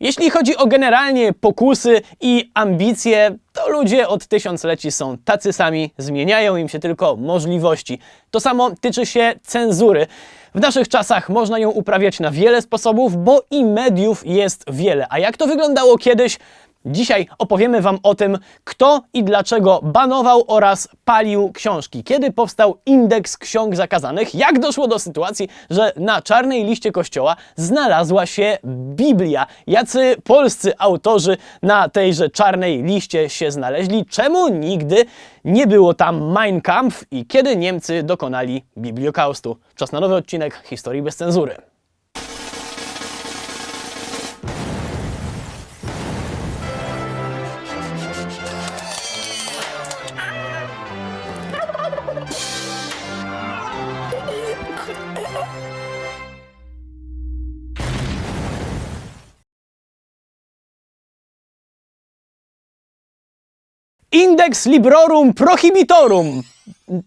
Jeśli chodzi o generalnie pokusy i ambicje, to ludzie od tysiącleci są tacy sami, zmieniają im się tylko możliwości. To samo tyczy się cenzury. W naszych czasach można ją uprawiać na wiele sposobów, bo i mediów jest wiele. A jak to wyglądało kiedyś? Dzisiaj opowiemy Wam o tym, kto i dlaczego banował oraz palił książki. Kiedy powstał indeks ksiąg zakazanych, jak doszło do sytuacji, że na czarnej liście kościoła znalazła się Biblia. Jacy polscy autorzy na tejże czarnej liście się znaleźli? Czemu nigdy nie było tam Mein Kampf i kiedy Niemcy dokonali bibliokaustu? Czas na nowy odcinek Historii bez cenzury. Index Librorum Prohibitorum.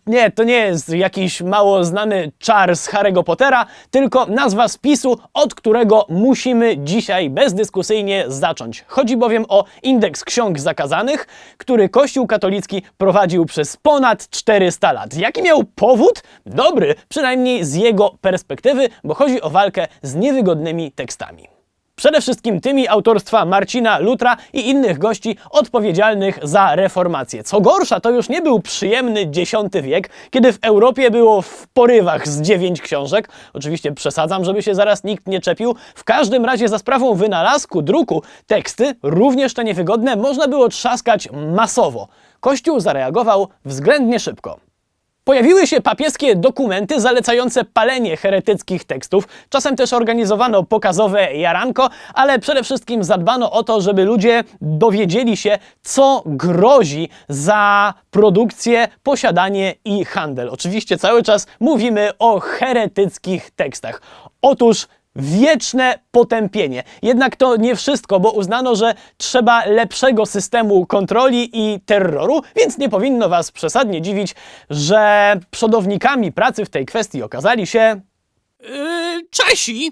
Nie, to nie jest jakiś mało znany czar z Harry'ego Pottera, tylko nazwa spisu, od którego musimy dzisiaj bezdyskusyjnie zacząć. Chodzi bowiem o indeks ksiąg zakazanych, który Kościół katolicki prowadził przez ponad 400 lat. Jaki miał powód? Dobry, przynajmniej z jego perspektywy, bo chodzi o walkę z niewygodnymi tekstami. Przede wszystkim tymi autorstwa Marcina Lutra i innych gości odpowiedzialnych za reformację. Co gorsza, to już nie był przyjemny X wiek, kiedy w Europie było w porywach z dziewięć książek. Oczywiście przesadzam, żeby się zaraz nikt nie czepił. W każdym razie za sprawą wynalazku, druku, teksty, również te niewygodne, można było trzaskać masowo. Kościół zareagował względnie szybko. Pojawiły się papieskie dokumenty zalecające palenie heretyckich tekstów. Czasem też organizowano pokazowe jaranko, ale przede wszystkim zadbano o to, żeby ludzie dowiedzieli się, co grozi za produkcję, posiadanie i handel. Oczywiście cały czas mówimy o heretyckich tekstach. Otóż wieczne potępienie. Jednak to nie wszystko, bo uznano, że trzeba lepszego systemu kontroli i terroru, więc nie powinno Was przesadnie dziwić, że przodownikami pracy w tej kwestii okazali się Yy, Czesi!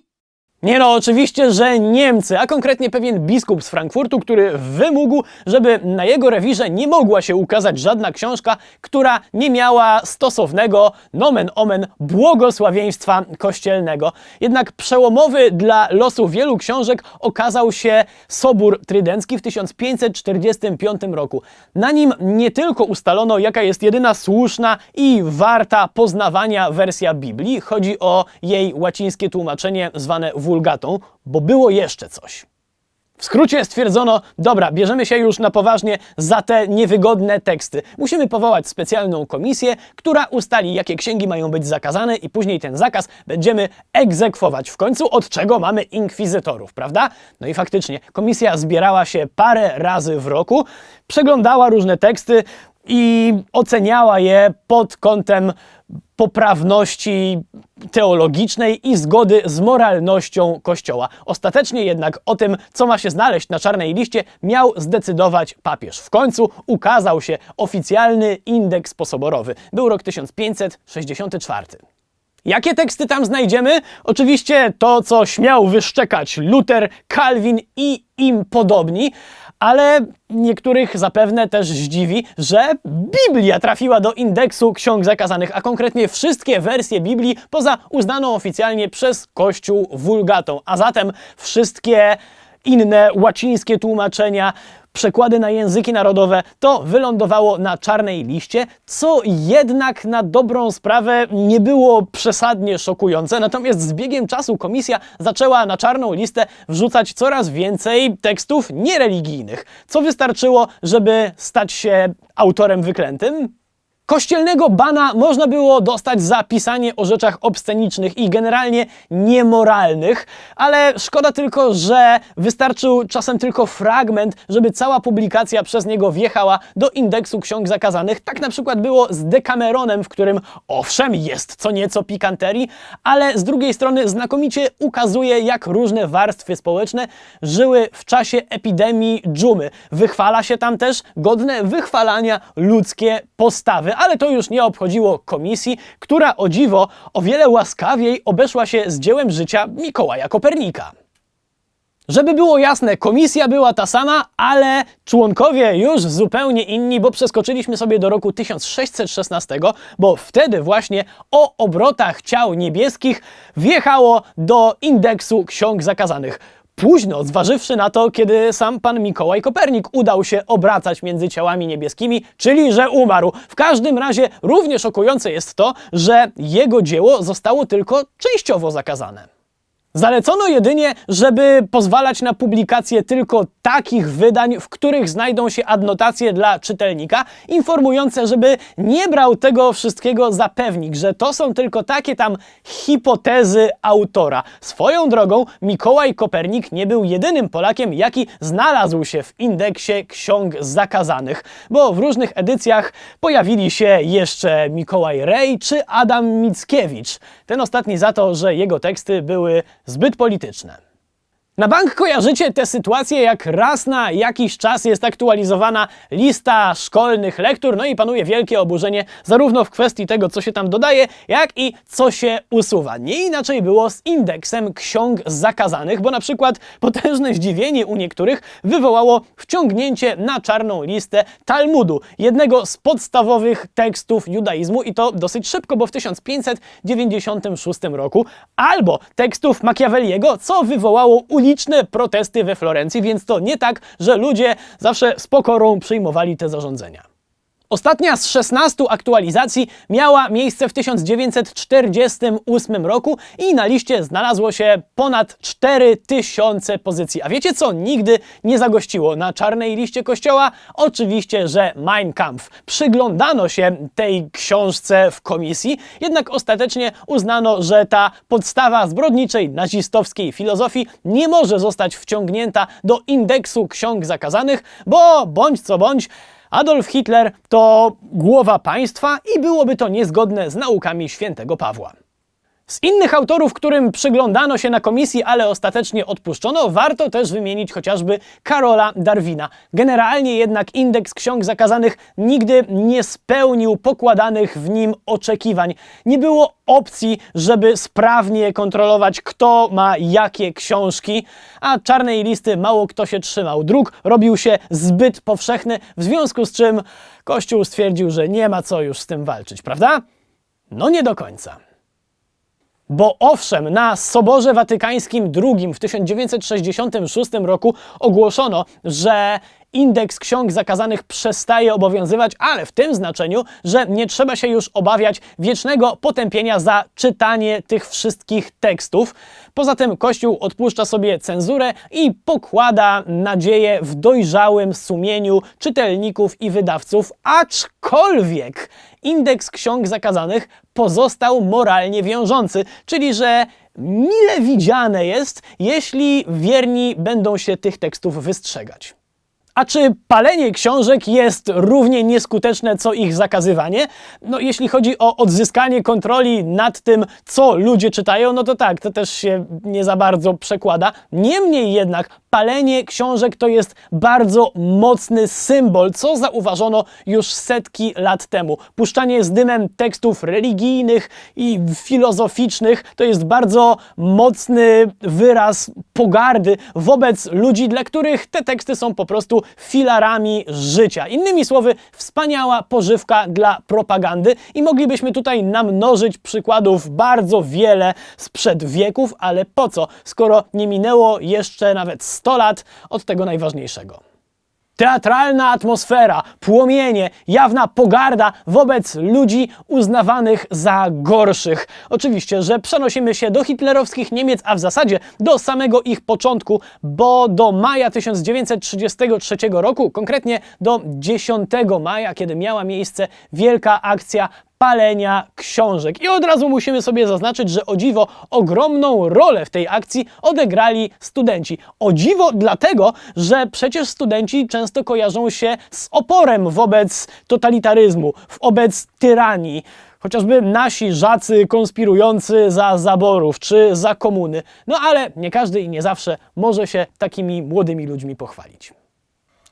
Nie no, oczywiście, że Niemcy, a konkretnie pewien biskup z Frankfurtu, który wymógł, żeby na jego rewirze nie mogła się ukazać żadna książka, która nie miała stosownego nomen omen błogosławieństwa kościelnego. Jednak przełomowy dla losu wielu książek okazał się Sobór Trydencki w 1545 roku. Na nim nie tylko ustalono, jaka jest jedyna słuszna i warta poznawania wersja Biblii, chodzi o jej łacińskie tłumaczenie zwane wulgatą, bo było jeszcze coś. W skrócie stwierdzono, dobra, bierzemy się już na poważnie za te niewygodne teksty. Musimy powołać specjalną komisję, która ustali, jakie księgi mają być zakazane i później ten zakaz będziemy egzekwować. W końcu od czego mamy inkwizytorów, prawda? No i faktycznie, komisja zbierała się parę razy w roku, przeglądała różne teksty i oceniała je pod kątem poprawności teologicznej i zgody z moralnością Kościoła. Ostatecznie jednak o tym, co ma się znaleźć na czarnej liście, miał zdecydować papież. W końcu ukazał się oficjalny indeks posoborowy. Był rok 1564. Jakie teksty tam znajdziemy? Oczywiście to, co śmiał wyszczekać Luther, Calvin i im podobni, ale niektórych zapewne też zdziwi, że Biblia trafiła do indeksu ksiąg zakazanych, a konkretnie wszystkie wersje Biblii poza uznaną oficjalnie przez Kościół wulgatą, a zatem wszystkie inne łacińskie tłumaczenia, przekłady na języki narodowe, to wylądowało na czarnej liście, co jednak na dobrą sprawę nie było przesadnie szokujące. Natomiast z biegiem czasu komisja zaczęła na czarną listę wrzucać coraz więcej tekstów niereligijnych, co wystarczyło, żeby stać się autorem wyklętym. Kościelnego bana można było dostać za pisanie o rzeczach obscenicznych i generalnie niemoralnych, ale szkoda tylko, że wystarczył czasem tylko fragment, żeby cała publikacja przez niego wjechała do indeksu ksiąg zakazanych. Tak na przykład było z Decameronem, w którym owszem jest co nieco pikanterii, ale z drugiej strony znakomicie ukazuje, jak różne warstwy społeczne żyły w czasie epidemii dżumy. Wychwala się tam też godne wychwalania ludzkie postawy, ale to już nie obchodziło komisji, która o dziwo o wiele łaskawiej obeszła się z dziełem życia Mikołaja Kopernika. Żeby było jasne, komisja była ta sama, ale członkowie już zupełnie inni, bo przeskoczyliśmy sobie do roku 1616, bo wtedy właśnie o obrotach ciał niebieskich wjechało do indeksu ksiąg zakazanych. Późno, zważywszy na to, kiedy sam pan Mikołaj Kopernik udał się obracać między ciałami niebieskimi, czyli że umarł. W każdym razie równie szokujące jest to, że jego dzieło zostało tylko częściowo zakazane. Zalecono jedynie, żeby pozwalać na publikację tylko takich wydań, w których znajdą się adnotacje dla czytelnika, informujące, żeby nie brał tego wszystkiego za pewnik, że to są tylko takie tam hipotezy autora. Swoją drogą, Mikołaj Kopernik nie był jedynym Polakiem, jaki znalazł się w indeksie ksiąg zakazanych, bo w różnych edycjach pojawili się jeszcze Mikołaj Rej czy Adam Mickiewicz. Ten ostatni za to, że jego teksty były zbyt polityczne. Na bank kojarzycie tę sytuację, jak raz na jakiś czas jest aktualizowana lista szkolnych lektur, no i panuje wielkie oburzenie zarówno w kwestii tego, co się tam dodaje, jak i co się usuwa. Nie inaczej było z indeksem ksiąg zakazanych, bo na przykład potężne zdziwienie u niektórych wywołało wciągnięcie na czarną listę Talmudu, jednego z podstawowych tekstów judaizmu i to dosyć szybko, bo w 1596 roku, albo tekstów Machiavelliego, co wywołało uliczne protesty we Florencji, więc to nie tak, że ludzie zawsze z pokorą przyjmowali te zarządzenia. Ostatnia z 16 aktualizacji miała miejsce w 1948 roku i na liście znalazło się ponad 4000 pozycji. A wiecie co nigdy nie zagościło na czarnej liście kościoła? Oczywiście, że Mein Kampf. Przyglądano się tej książce w komisji, jednak ostatecznie uznano, że ta podstawa zbrodniczej nazistowskiej filozofii nie może zostać wciągnięta do indeksu ksiąg zakazanych, bo bądź co bądź Adolf Hitler to głowa państwa i byłoby to niezgodne z naukami świętego Pawła. Z innych autorów, którym przyglądano się na komisji, ale ostatecznie odpuszczono, warto też wymienić chociażby Karola Darwina. Generalnie jednak indeks ksiąg zakazanych nigdy nie spełnił pokładanych w nim oczekiwań. Nie było opcji, żeby sprawnie kontrolować, kto ma jakie książki, a czarnej listy mało kto się trzymał. Druk robił się zbyt powszechny, w związku z czym Kościół stwierdził, że nie ma co już z tym walczyć, prawda? No nie do końca. Bo owszem, na Soborze Watykańskim II w 1966 roku ogłoszono, że indeks ksiąg zakazanych przestaje obowiązywać, ale w tym znaczeniu, że nie trzeba się już obawiać wiecznego potępienia za czytanie tych wszystkich tekstów. Poza tym Kościół odpuszcza sobie cenzurę i pokłada nadzieję w dojrzałym sumieniu czytelników i wydawców, aczkolwiek indeks ksiąg zakazanych pozostał moralnie wiążący, czyli że mile widziane jest, jeśli wierni będą się tych tekstów wystrzegać. A czy palenie książek jest równie nieskuteczne co ich zakazywanie? No, jeśli chodzi o odzyskanie kontroli nad tym, co ludzie czytają, no to tak, to też się nie za bardzo przekłada. Niemniej jednak palenie książek to jest bardzo mocny symbol, co zauważono już setki lat temu. Puszczanie z dymem tekstów religijnych i filozoficznych to jest bardzo mocny wyraz pogardy wobec ludzi, dla których te teksty są po prostu filarami życia. Innymi słowy, wspaniała pożywka dla propagandy i moglibyśmy tutaj namnożyć przykładów bardzo wiele sprzed wieków, ale po co, skoro nie minęło jeszcze nawet 100 lat od tego najważniejszego. Teatralna atmosfera, płomienie, jawna pogarda wobec ludzi uznawanych za gorszych. Oczywiście, że przenosimy się do hitlerowskich Niemiec, a w zasadzie do samego ich początku, bo do maja 1933 roku, konkretnie do 10 maja, kiedy miała miejsce wielka akcja palenia książek. I od razu musimy sobie zaznaczyć, że o dziwo ogromną rolę w tej akcji odegrali studenci. O dziwo dlatego, że przecież studenci często kojarzą się z oporem wobec totalitaryzmu, wobec tyranii. Chociażby nasi żacy konspirujący za zaborów czy za komuny. No ale nie każdy i nie zawsze może się takimi młodymi ludźmi pochwalić.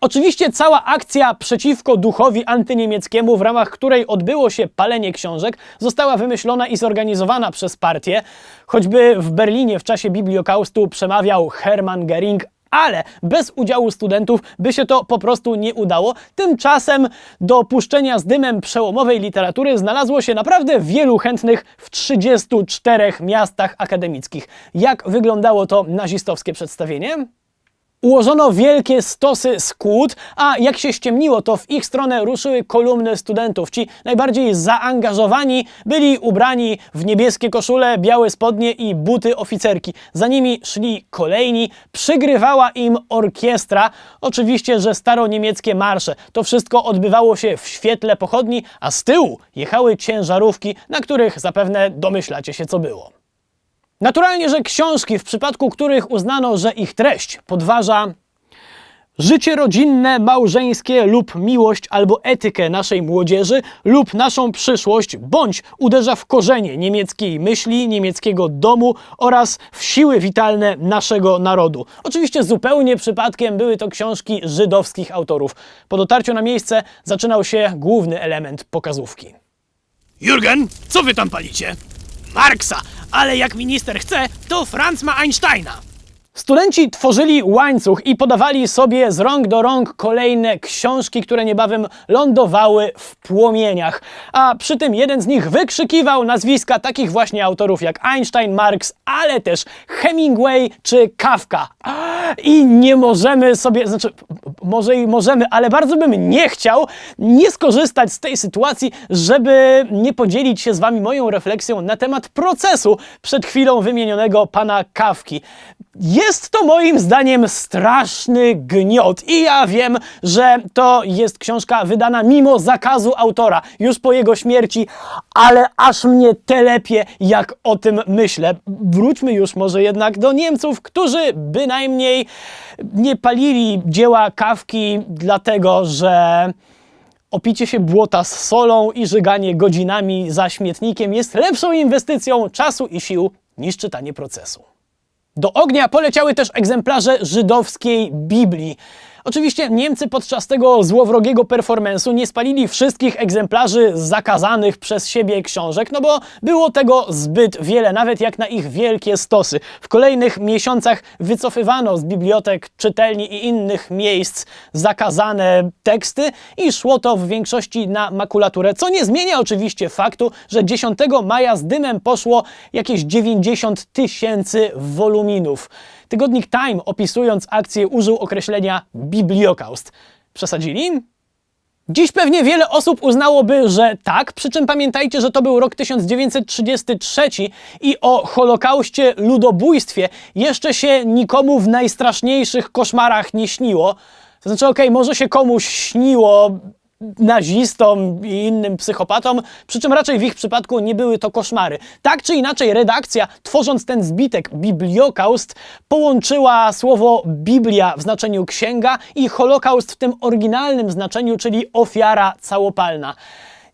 Oczywiście cała akcja przeciwko duchowi antyniemieckiemu, w ramach której odbyło się palenie książek, została wymyślona i zorganizowana przez partię. Choćby w Berlinie w czasie bibliokaustu przemawiał Hermann Göring, ale bez udziału studentów by się to po prostu nie udało. Tymczasem do puszczenia z dymem przełomowej literatury znalazło się naprawdę wielu chętnych w 34 miastach akademickich. Jak wyglądało to nazistowskie przedstawienie? Ułożono wielkie stosy skłód, a jak się ściemniło, to w ich stronę ruszyły kolumny studentów. Ci najbardziej zaangażowani byli ubrani w niebieskie koszule, białe spodnie i buty oficerki. Za nimi szli kolejni, przygrywała im orkiestra, oczywiście, że staroniemieckie marsze. To wszystko odbywało się w świetle pochodni, a z tyłu jechały ciężarówki, na których zapewne domyślacie się, co było. Naturalnie, że książki, w przypadku których uznano, że ich treść podważa życie rodzinne, małżeńskie lub miłość albo etykę naszej młodzieży lub naszą przyszłość, bądź uderza w korzenie niemieckiej myśli, niemieckiego domu oraz w siły witalne naszego narodu. Oczywiście zupełnie przypadkiem były to książki żydowskich autorów. Po dotarciu na miejsce zaczynał się główny element pokazówki. Jurgen, co wy tam palicie? Marksa, ale jak minister chce, to Franz ma Einsteina. Studenci tworzyli łańcuch i podawali sobie z rąk do rąk kolejne książki, które niebawem lądowały w płomieniach. A przy tym jeden z nich wykrzykiwał nazwiska takich właśnie autorów jak Einstein, Marx, ale też Hemingway czy Kafka. I nie możemy sobie, znaczy, może i możemy, ale bardzo bym nie chciał nie skorzystać z tej sytuacji, żeby nie podzielić się z wami moją refleksją na temat procesu przed chwilą wymienionego pana Kawki. To moim zdaniem straszny gniot i ja wiem, że to jest książka wydana mimo zakazu autora, już po jego śmierci, ale aż mnie telepie, jak o tym myślę. Wróćmy już może jednak do Niemców, którzy bynajmniej nie palili dzieła Kawki dlatego, że opicie się błota z solą i żyganie godzinami za śmietnikiem jest lepszą inwestycją czasu i sił niż czytanie procesu. Do ognia poleciały też egzemplarze żydowskiej Biblii. Oczywiście Niemcy podczas tego złowrogiego performance'u nie spalili wszystkich egzemplarzy zakazanych przez siebie książek, no bo było tego zbyt wiele, nawet jak na ich wielkie stosy. W kolejnych miesiącach wycofywano z bibliotek, czytelni i innych miejsc zakazane teksty i szło to w większości na makulaturę, co nie zmienia oczywiście faktu, że 10 maja z dymem poszło jakieś 90 tysięcy woluminów. Tygodnik Time opisując akcję użył określenia bibliokaust. Przesadzili? Dziś pewnie wiele osób uznałoby, że tak, przy czym pamiętajcie, że to był rok 1933 i o Holokauście, ludobójstwie jeszcze się nikomu w najstraszniejszych koszmarach nie śniło. To znaczy, okej, może się komuś śniło nazistom i innym psychopatom, przy czym raczej w ich przypadku nie były to koszmary. Tak czy inaczej, redakcja, tworząc ten zbitek Bibliokaust, połączyła słowo Biblia w znaczeniu księga i Holokaust w tym oryginalnym znaczeniu, czyli ofiara całopalna.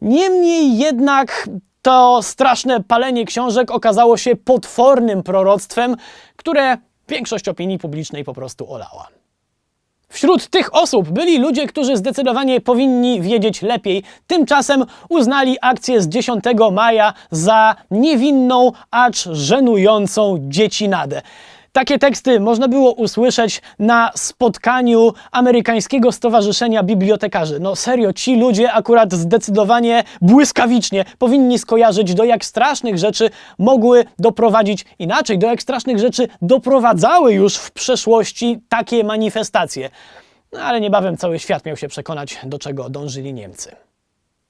Niemniej jednak to straszne palenie książek okazało się potwornym proroctwem, które większość opinii publicznej po prostu olała. Wśród tych osób byli ludzie, którzy zdecydowanie powinni wiedzieć lepiej. Tymczasem uznali akcję z 10 maja za niewinną, acz żenującą dziecinadę. Takie teksty można było usłyszeć na spotkaniu Amerykańskiego Stowarzyszenia Bibliotekarzy. No serio, ci ludzie akurat zdecydowanie błyskawicznie powinni skojarzyć, do jak strasznych rzeczy mogły doprowadzić inaczej, do jak strasznych rzeczy doprowadzały już w przeszłości takie manifestacje. No ale niebawem cały świat miał się przekonać, do czego dążyli Niemcy.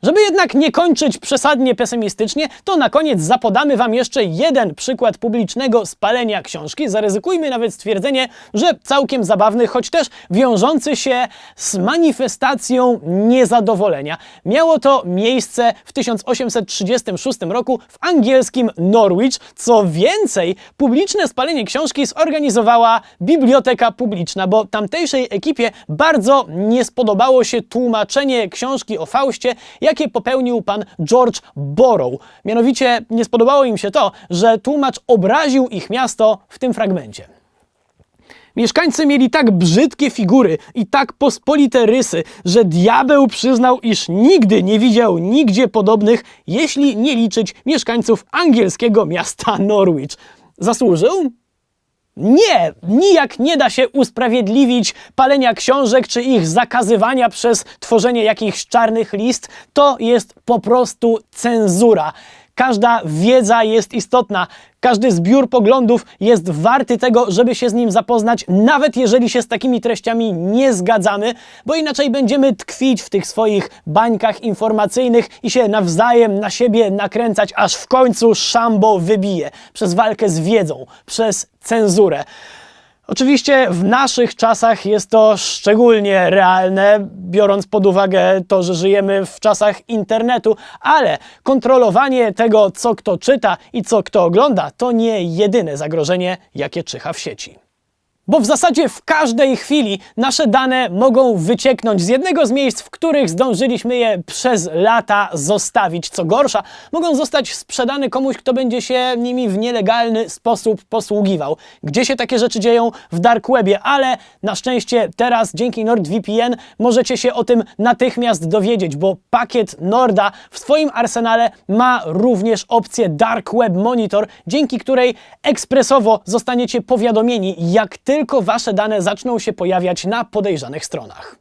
Żeby jednak nie kończyć przesadnie pesymistycznie, to na koniec zapodamy Wam jeszcze jeden przykład publicznego spalenia książki. Zaryzykujmy nawet stwierdzenie, że całkiem zabawny, choć też wiążący się z manifestacją niezadowolenia. Miało to miejsce w 1836 roku w angielskim Norwich. Co więcej, publiczne spalenie książki zorganizowała Biblioteka Publiczna, bo tamtejszej ekipie bardzo nie spodobało się tłumaczenie książki o Faustie, jakie popełnił pan George Borrow. Mianowicie nie spodobało im się to, że tłumacz obraził ich miasto w tym fragmencie. Mieszkańcy mieli tak brzydkie figury i tak pospolite rysy, że diabeł przyznał, iż nigdy nie widział nigdzie podobnych, jeśli nie liczyć mieszkańców angielskiego miasta Norwich. Zasłużył? Nie, nijak nie da się usprawiedliwić palenia książek czy ich zakazywania przez tworzenie jakichś czarnych list. To jest po prostu cenzura. Każda wiedza jest istotna. Każdy zbiór poglądów jest warty tego, żeby się z nim zapoznać, nawet jeżeli się z takimi treściami nie zgadzamy, bo inaczej będziemy tkwić w tych swoich bańkach informacyjnych i się nawzajem na siebie nakręcać, aż w końcu szambo wybije przez walkę z wiedzą, przez cenzurę. Oczywiście w naszych czasach jest to szczególnie realne, biorąc pod uwagę to, że żyjemy w czasach internetu, ale kontrolowanie tego, co kto czyta i co kto ogląda, to nie jedyne zagrożenie, jakie czyha w sieci. Bo w zasadzie w każdej chwili nasze dane mogą wycieknąć z jednego z miejsc, w których zdążyliśmy je przez lata zostawić. Co gorsza, mogą zostać sprzedane komuś, kto będzie się nimi w nielegalny sposób posługiwał. Gdzie się takie rzeczy dzieją? W dark webie, ale na szczęście teraz dzięki NordVPN możecie się o tym natychmiast dowiedzieć, bo pakiet Norda w swoim arsenale ma również opcję Dark Web Monitor, dzięki której ekspresowo zostaniecie powiadomieni, jak tylko wasze dane zaczną się pojawiać na podejrzanych stronach.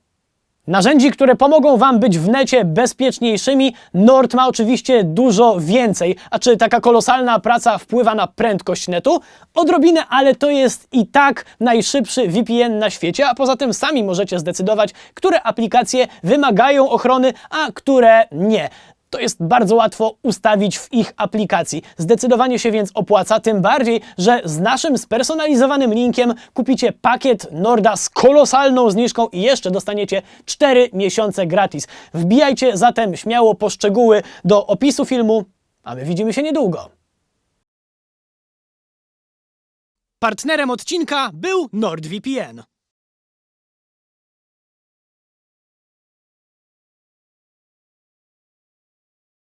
Narzędzi, które pomogą Wam być w necie bezpieczniejszymi, Nord ma oczywiście dużo więcej. A czy taka kolosalna praca wpływa na prędkość netu? Odrobinę, ale to jest i tak najszybszy VPN na świecie, a poza tym sami możecie zdecydować, które aplikacje wymagają ochrony, a które nie. To jest bardzo łatwo ustawić w ich aplikacji. Zdecydowanie się więc opłaca, tym bardziej, że z naszym spersonalizowanym linkiem kupicie pakiet Norda z kolosalną zniżką i jeszcze dostaniecie 4 miesiące gratis. Wbijajcie zatem śmiało po szczegóły do opisu filmu, a my widzimy się niedługo. Partnerem odcinka był NordVPN.